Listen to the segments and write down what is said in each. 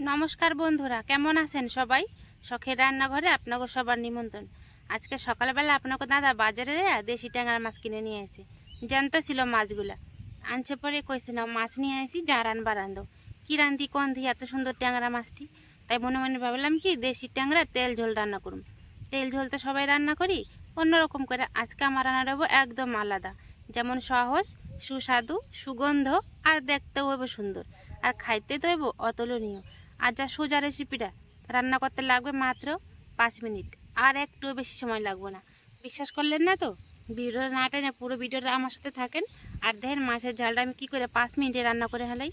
নমস্কার বন্ধুরা, কেমন আছেন সবাই? শখের রান্নাঘরে আপনাকে সবার নিমন্ত্রণ। আজকে সকালবেলা আপনাকে দাদা বাজারে দেশি ট্যাংরা মাছ কিনে নিয়ে আসে। জানতো ছিল মাছগুলা। আনছে পরে কইছে না মাছ নিয়ে আসি যা রানবা রান্ধো। কি রান্ধি কোন দি, এত সুন্দর ট্যাংরা মাছটি? তাই মনে মনে ভাবলাম কি, দেশি ট্যাংরা, তেল ঝোল রান্না করুম। তেল ঝোল তো সবাই রান্না করি, অন্যরকম করে আজকে আমার রান্না দেবো একদম আলাদা। যেমন সহজ, সুস্বাদু, সুগন্ধ, আর দেখতেও হবে সুন্দর। আর খাইতে তো হইব অতুলনীয়। আর যা সোজা রেসিপিটা রান্না করতে লাগবে মাত্র পাঁচ মিনিট। আর একটু বেশি সময় লাগবে না। বিশ্বাস করলেন না তো? ভিডিওটা না টেনে পুরো ভিডিওটা আমার সাথে থাকেন। আর দেখেন মাছের ঝালটা আমি কী করে পাঁচ মিনিটে রান্না করে হেলাই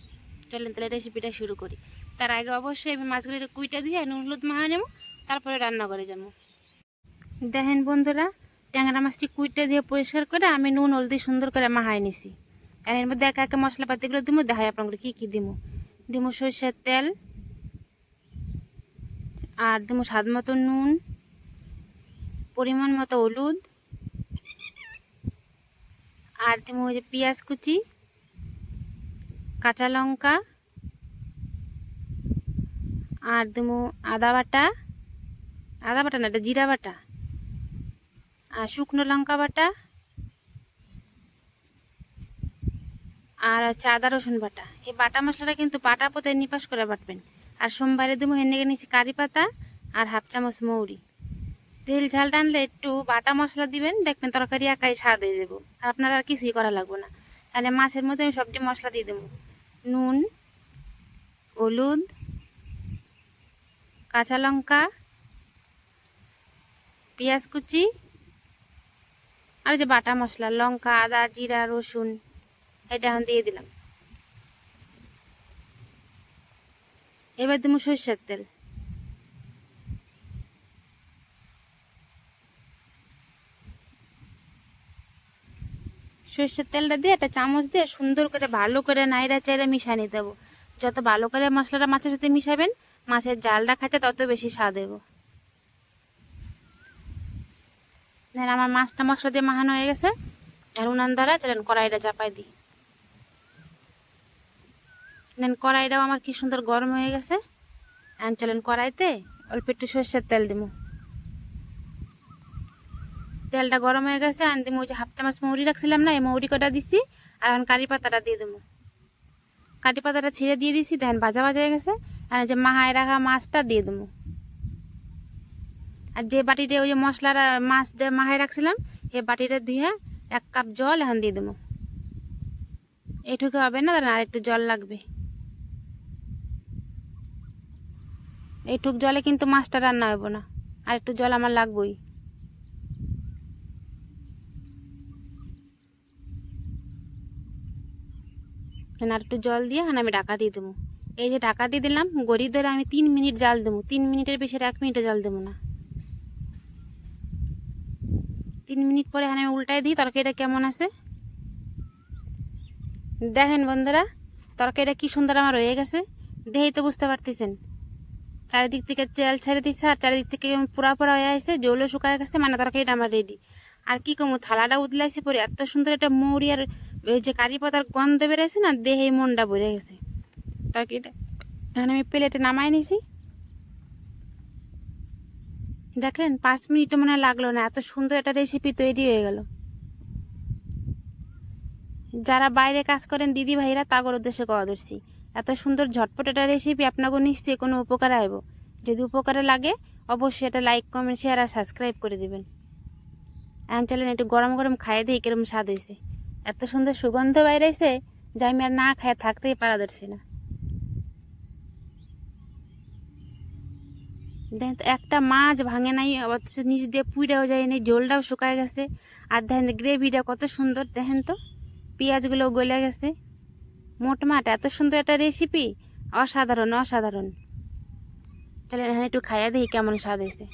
চলেন তাহলে রেসিপিটা শুরু করি। তার আগে অবশ্যই আমি মাছগুলো একটু কুইটা দিয়ে নুন হলুদ মাখা নেব, তারপরে রান্না করে যাব। দেখেন বন্ধুরা, ট্যাংরা মাছটি কুইটা দিয়ে পরিষ্কার করে আমি নুন হলদি সুন্দর করে মাহাই নিছি। আর এর মধ্যে একা একা মশলাপাতিগুলো দিব দেখাই আপনাদের কী কী দিব দিব সরষের তেল আর দিব স্বাদ মতো নুন, পরিমাণ মতো হলুদ, আর দিব ওই যে পেঁয়াজ কুচি, কাঁচা লঙ্কা, আর দিব আদা বাটা আদা বাটা না, এটা জিরা বাটা, আর শুকনো লঙ্কা বাটা, আর হচ্ছে আদা রসুন বাটা। এই বাটা মশলাটা কিন্তু বাটা পথে নিপাস করে বাটবেন। আর সোমবারে দেবো হেনে নিয়েছি কারি পাতা আর হাফ চামচ মৌরি। তেল ঝাল টানলে একটু বাটা মশলা দিবেন, দেখবেন তরকারি একাই স্বাদ হয়ে যাব। আপনার আর কিছুই করা লাগবে না। তাহলে মাছের মধ্যে আমি সবটি মশলা দিয়ে দেবো। নুন, হলুদ, কাঁচা লঙ্কা, পেঁয়াজ কুচি, আর যে বাটা মশলা, লঙ্কা, আদা, জিরা, রসুন, এটা এখন দিয়ে দিলাম। এবার দেবো সরষের তেল। সরষের তেলটা দিয়ে একটা চামচ দিয়ে সুন্দর করে ভালো করে নাইরা চাইরা নিতে দেবো যত ভালো করে মশলাটা মাছের সাথে মিশাবেন, মাছের জালটা খাইতে তত বেশি স্বাদ দেবো আমার মাছটা মশলা দিয়ে মাখানো হয়ে গেছে আর উনান দ্বারা চলেন কড়াইটা চাপাই দিই। দেন কড়াইটাও আমার কি সুন্দর গরম হয়ে গেছে। এখন চলেন কড়াইতে অল্প একটু সর্ষের তেল দিব তেলটা গরম হয়ে গেছে, আন দিব ওই যে হাফ চামচ মৌরি রাখছিলাম না, এই মৌরি কটা দিছি, আর এখন কারি পাতাটা দিয়ে দেবো কারি পাতাটা ছিঁড়ে দিয়ে দিছি, দেখেন ভাজা ভাজা হয়ে গেছে, আর যে মাহায় রাখা মাছটা দিয়ে দেবো আর যে বাটিতে ওই যে মশলাটা মাছ দিয়ে মাহায় রাখছিলাম এই বাটিটা ধুয়ে এক কাপ জল এখন দিয়ে দেবো এইটুকু হবে না আর একটু জল লাগবে। এইটুক জলে কিন্তু মাছটা রান্না হইব না। আর একটু জল আমার লাগবেই। আর একটু জল দিয়ে আমি ঢাকা দিয়ে দেবো। এই যে ঢাকা দিয়ে দিলাম গড়ি ধরে আমি তিন মিনিট জাল দেবো। তিন মিনিটের বেশি এক মিনিটও জাল দেবো না। তিন মিনিট পরে হ্যাঁ আমি উল্টাই দিই, তরকারিটা কেমন আছে? দেখেন বন্ধুরা, তরকারিটা কি সুন্দর আমার হয়ে গেছে। দেখেই তো বুঝতে পারতেছেন। চারিদিক থেকে তেল ছেড়ে দিচ্ছে আর চারিদিক থেকে পুরা পোড়া হয়ে আসছে, জলও শুকায় গেছে মানে তরকারিটা আমার রেডি আর কি কমু থালাটা উদলাইছে পরে, এত সুন্দর একটা মৌরি আর ওই যে কারি পাতার গন্ধ বেড়েছে না দেহে মনটা ভরে গেছে। তরকারিটা এখন আমি প্লেটে নামাই নিছি। দেখলেন, পাঁচ মিনিটও মনে লাগল না, এত সুন্দর একটা রেসিপি তৈরি হয়ে গেল। যারা বাইরে কাজ করেন দিদি ভাইরা তাগর উদ্দেশ্যে কওয়া ধরছি এত সুন্দর ঝটপট একটা রেসিপি আপনাকে নিশ্চয়ই কোনো উপকারে আইব। যদি উপকারে লাগে, অবশ্যই এটা লাইক কমেন্ট শেয়ার আর সাবস্ক্রাইব করে দেবেন। এখন চলেন একটু গরম গরম খাইয়ে দিই, কিরম স্বাদ হয়েছে এত সুন্দর সুগন্ধ বাইরেছে যে আমি আর না খায় থাকতেই পারা ধরছি না। দেখেন তো একটা মাছ ভাঙে নাই, অথচ নিচ দিয়ে পুইটাও যায় নাই, জলটাও শুকায় গেছে। আর দেখেন গ্রেভিটা কত সুন্দর, দেখেন তো। পেঁয়াজগুলো গলে গেছে। মোটমাট এত সুন্দর একটা রেসিপি অসাধারণ অসাধারণ। চলেন এখানে একটু খাইয়া দিই কেমন স্বাদ হয়েছে।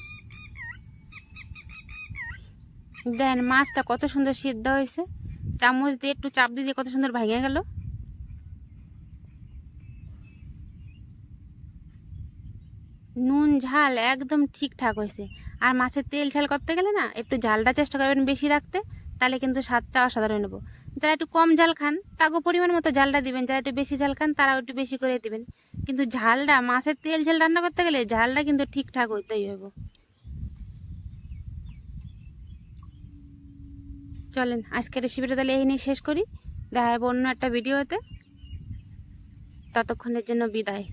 দেন মাছটা কত সুন্দর সিদ্ধ হয়েছে। চামচ দিয়ে একটু চাপ দিয়ে কত সুন্দর ভেঙে গেল। নুন, ঝাল একদম ঠিকঠাক হয়েছে। আর মাছের তেল ঝাল করতে গেলে না, একটু ঝালটা চেষ্টা করবেন বেশি রাখতে, তাহলে কিন্তু স্বাদটা অসাধারণ নেব যারা একটু কম ঝাল খান তাকে পরিমাণ মতো ঝালটা দিবেন। যারা একটু বেশি ঝাল খান, তারাও একটু বেশি করে দিবেন। কিন্তু ঝালটা, মাছের তেল ঝাল রান্না করতে গেলে ঝালটা কিন্তু ঠিকঠাক হইতেই হবে চলেন, আজকের রেসিপিটা তাহলে এই নিয়ে শেষ করি। দেখা অন্য একটা ভিডিওতে ততক্ষণের জন্য বিদায়।